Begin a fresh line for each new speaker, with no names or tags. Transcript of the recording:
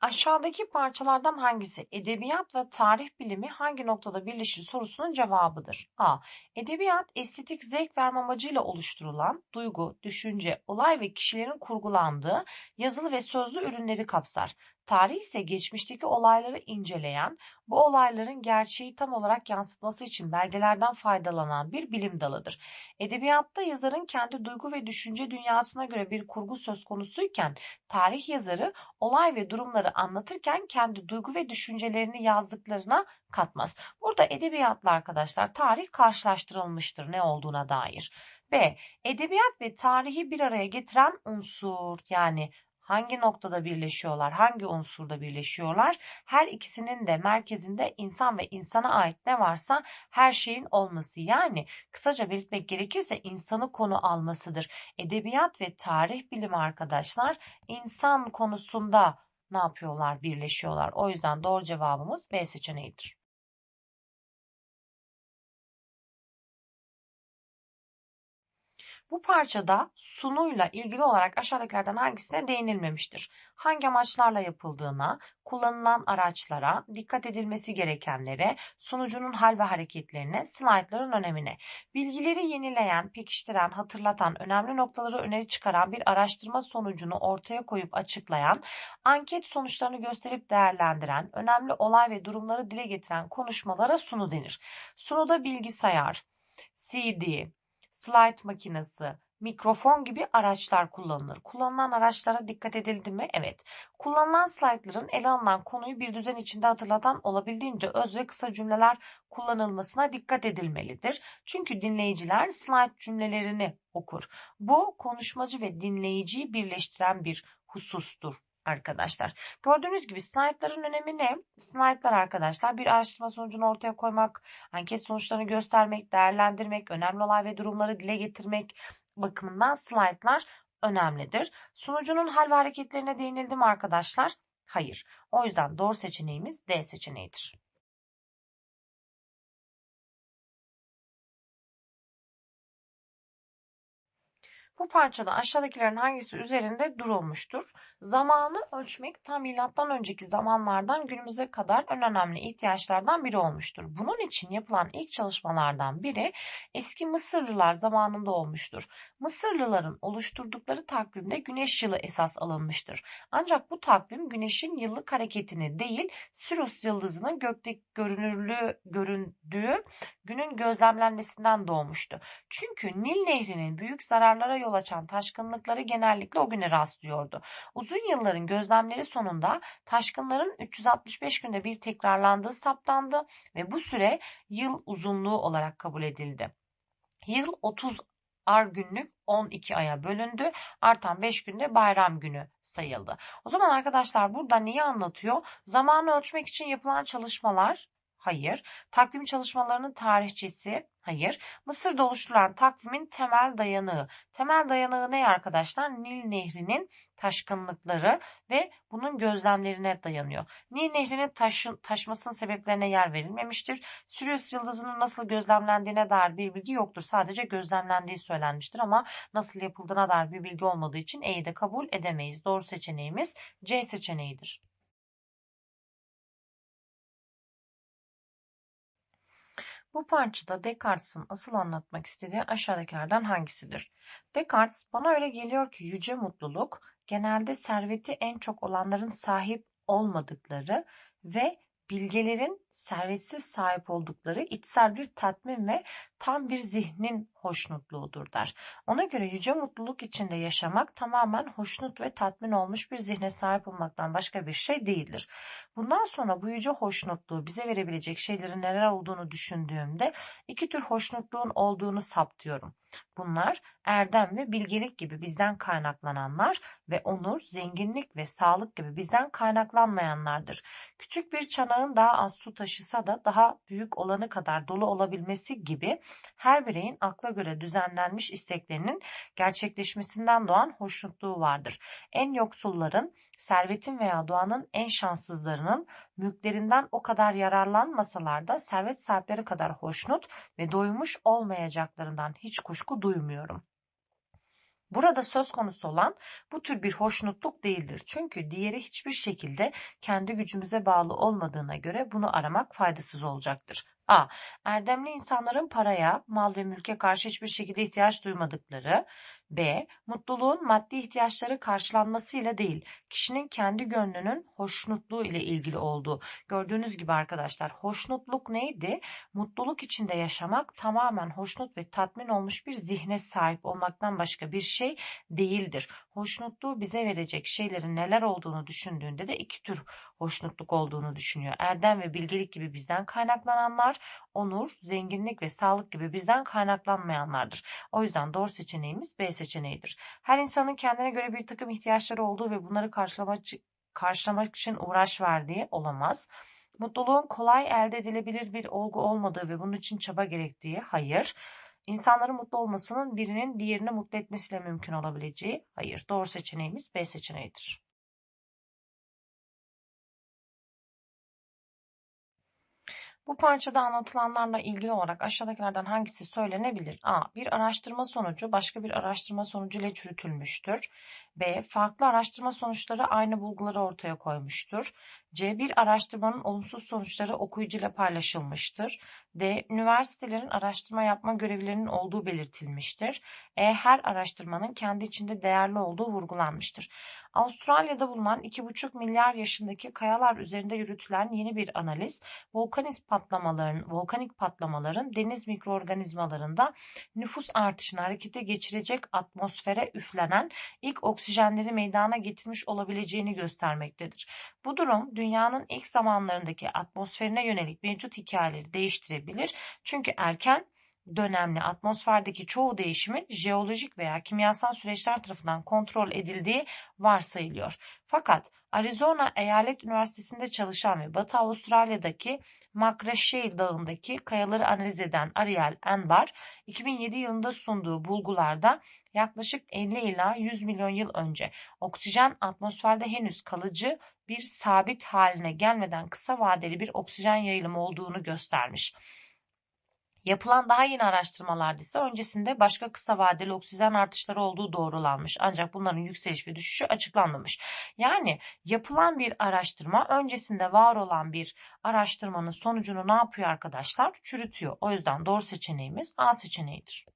Aşağıdaki parçalardan hangisi edebiyat ve tarih bilimi hangi noktada birleşir sorusunun cevabıdır? A. Edebiyat estetik zevk verme amacıyla oluşturulan duygu, düşünce, olay ve kişilerin kurgulandığı yazılı ve sözlü ürünleri kapsar. Tarih ise geçmişteki olayları inceleyen, bu olayların gerçeği tam olarak yansıtması için belgelerden faydalanan bir bilim dalıdır. Edebiyatta yazarın kendi duygu ve düşünce dünyasına göre bir kurgu söz konusuyken, tarih yazarı olay ve durumları anlatırken kendi duygu ve düşüncelerini yazdıklarına katmaz. Burada edebiyatla arkadaşlar tarih karşılaştırılmıştır ne olduğuna dair. B. Edebiyat ve tarihi bir araya getiren unsur yani hangi noktada birleşiyorlar, hangi unsurda birleşiyorlar? Her ikisinin de merkezinde insan ve insana ait ne varsa her şeyin olması. Yani kısaca belirtmek gerekirse insanı konu almasıdır. Edebiyat ve tarih bilimi arkadaşlar insan konusunda ne yapıyorlar? Birleşiyorlar. O yüzden doğru cevabımız B seçeneğidir. Bu parçada sunuyla ilgili olarak aşağıdakilerden hangisine değinilmemiştir? Hangi amaçlarla yapıldığına, kullanılan araçlara, dikkat edilmesi gerekenlere, sunucunun hal ve hareketlerine, slaytların önemine, bilgileri yenileyen, pekiştiren, hatırlatan, önemli noktaları öneri çıkaran bir araştırma sonucunu ortaya koyup açıklayan, anket sonuçlarını gösterip değerlendiren, önemli olay ve durumları dile getiren konuşmalara sunu denir. Sunuda bilgisayar, CD, slide makinesi, mikrofon gibi araçlar kullanılır. Kullanılan araçlara dikkat edildi mi? Evet. Kullanılan slaytların ele alınan konuyu bir düzen içinde hatırlatan olabildiğince öz ve kısa cümleler kullanılmasına dikkat edilmelidir. Çünkü dinleyiciler slide cümlelerini okur. Bu konuşmacı ve dinleyiciyi birleştiren bir husustur arkadaşlar. Gördüğünüz gibi slaytların önemi ne? Slaytlar arkadaşlar bir araştırma sonucunu ortaya koymak, anket sonuçlarını göstermek, değerlendirmek, önemli olay ve durumları dile getirmek bakımından slaytlar önemlidir. Sunucunun hal ve hareketlerine değinildi mi arkadaşlar? Hayır. O yüzden doğru seçeneğimiz D seçeneğidir. Bu parçada aşağıdakilerin hangisi üzerinde durulmuştur? Zamanı ölçmek tam milattan önceki zamanlardan günümüze kadar en önemli ihtiyaçlardan biri olmuştur. Bunun için yapılan ilk çalışmalardan biri eski Mısırlılar zamanında olmuştur. Mısırlıların oluşturdukları takvimde güneş yılı esas alınmıştır. Ancak bu takvim güneşin yıllık hareketini değil, Sirius yıldızının gökte görünürlüğü göründüğü günün gözlemlenmesinden doğmuştu. Çünkü Nil Nehri'nin büyük zararlara yol açan taşkınlıkları genellikle o güne rastlıyordu. Uzun yılların gözlemleri sonunda taşkınların 365 günde bir tekrarlandığı saptandı ve bu süre yıl uzunluğu olarak kabul edildi. Yıl 30 ar günlük 12 aya bölündü. Artan 5 günde bayram günü sayıldı. O zaman arkadaşlar burada neyi anlatıyor? Zamanı ölçmek için yapılan çalışmalar Hayır. Takvim çalışmalarının tarihçesi? Hayır. Mısır'da oluşturulan takvimin temel dayanığı. Temel dayanığı ne arkadaşlar? Nil Nehri'nin taşkınlıkları ve bunun gözlemlerine dayanıyor. Nil Nehri'nin taşın, taşmasının sebeplerine yer verilmemiştir. Sirius yıldızının nasıl gözlemlendiğine dair bir bilgi yoktur. Sadece gözlemlendiği söylenmiştir ama nasıl yapıldığına dair bir bilgi olmadığı için E'yi de kabul edemeyiz. Doğru seçeneğimiz C seçeneğidir. Bu parçada Descartes'in asıl anlatmak istediği aşağıdakilerden hangisidir? Descartes, bana öyle geliyor ki yüce mutluluk genelde serveti en çok olanların sahip olmadıkları ve bilgelerin servetsiz sahip oldukları içsel bir tatmin ve tam bir zihnin hoşnutluğudur der. Ona göre yüce mutluluk içinde yaşamak tamamen hoşnut ve tatmin olmuş bir zihne sahip olmaktan başka bir şey değildir. Bundan sonra bu yüce hoşnutluğu bize verebilecek şeylerin neler olduğunu düşündüğümde iki tür hoşnutluğun olduğunu saptıyorum. Bunlar erdem ve bilgelik gibi bizden kaynaklananlar ve onur, zenginlik ve sağlık gibi bizden kaynaklanmayanlardır. Küçük bir çanağın daha az su taşısa da daha büyük olanı kadar dolu olabilmesi gibi her bireyin akla göre düzenlenmiş isteklerinin gerçekleşmesinden doğan hoşnutluğu vardır. En yoksulların, servetin veya doğanın en şanssızlarının mülklerinden o kadar yararlanmasalar da servet sahipleri kadar hoşnut ve doymuş olmayacaklarından hiç kuşku duymuyorum. Burada söz konusu olan bu tür bir hoşnutluk değildir. Çünkü diğeri hiçbir şekilde kendi gücümüze bağlı olmadığına göre bunu aramak faydasız olacaktır. A. Erdemli insanların paraya, mal ve mülke karşı hiçbir şekilde ihtiyaç duymadıkları. B. Mutluluğun maddi ihtiyaçları karşılanmasıyla değil, kişinin kendi gönlünün hoşnutluğu ile ilgili olduğu. Gördüğünüz gibi arkadaşlar hoşnutluk neydi? Mutluluk içinde yaşamak tamamen hoşnut ve tatmin olmuş bir zihne sahip olmaktan başka bir şey değildir. Hoşnutluğu bize verecek şeylerin neler olduğunu düşündüğünde de iki tür hoşnutluk olduğunu düşünüyor. Erdem ve bilgelik gibi bizden kaynaklananlar, onur, zenginlik ve sağlık gibi bizden kaynaklanmayanlardır. O yüzden doğru seçeneğimiz B seçeneğidir. Her insanın kendine göre bir takım ihtiyaçları olduğu ve bunları karşılamak, karşılamak için uğraş verdiği olamaz. Mutluluğun kolay elde edilebilir bir olgu olmadığı ve bunun için çaba gerektiği hayır. İnsanların mutlu olmasının birinin diğerini mutlu etmesiyle mümkün olabileceği hayır. Doğru seçeneğimiz B seçeneğidir. Bu parçada anlatılanlarla ilgili olarak aşağıdakilerden hangisi söylenebilir? A. Bir araştırma sonucu başka bir araştırma sonucu ile çürütülmüştür. B. Farklı araştırma sonuçları aynı bulguları ortaya koymuştur. C. Bir araştırmanın olumsuz sonuçları okuyucuyla paylaşılmıştır. D. Üniversitelerin araştırma yapma görevlerinin olduğu belirtilmiştir. E. Her araştırmanın kendi içinde değerli olduğu vurgulanmıştır. Avustralya'da bulunan 2,5 milyar yaşındaki kayalar üzerinde yürütülen yeni bir analiz, volkanik patlamaların, volkanik patlamaların deniz mikroorganizmalarında nüfus artışını harekete geçirecek atmosfere üflenen ilk oksijenleri meydana getirmiş olabileceğini göstermektedir. Bu durum dünyanın ilk zamanlarındaki atmosferine yönelik mevcut hikayeleri değiştirebilir. Çünkü erken dönemli atmosferdeki çoğu değişimin jeolojik veya kimyasal süreçler tarafından kontrol edildiği varsayılıyor. Fakat Arizona Eyalet Üniversitesi'nde çalışan ve Batı Avustralya'daki McRae Dağı'ndaki kayaları analiz eden Ariel Enbar, 2007 yılında sunduğu bulgularda yaklaşık 50 ila 100 milyon yıl önce oksijen atmosferde henüz kalıcı bir sabit haline gelmeden kısa vadeli bir oksijen yayılımı olduğunu göstermiş. Yapılan daha yeni araştırmalarda ise öncesinde başka kısa vadeli oksijen artışları olduğu doğrulanmış. Ancak bunların yükseliş ve düşüşü açıklanmamış. Yani yapılan bir araştırma öncesinde var olan bir araştırmanın sonucunu ne yapıyor arkadaşlar? Çürütüyor. O yüzden doğru seçeneğimiz A seçeneğidir.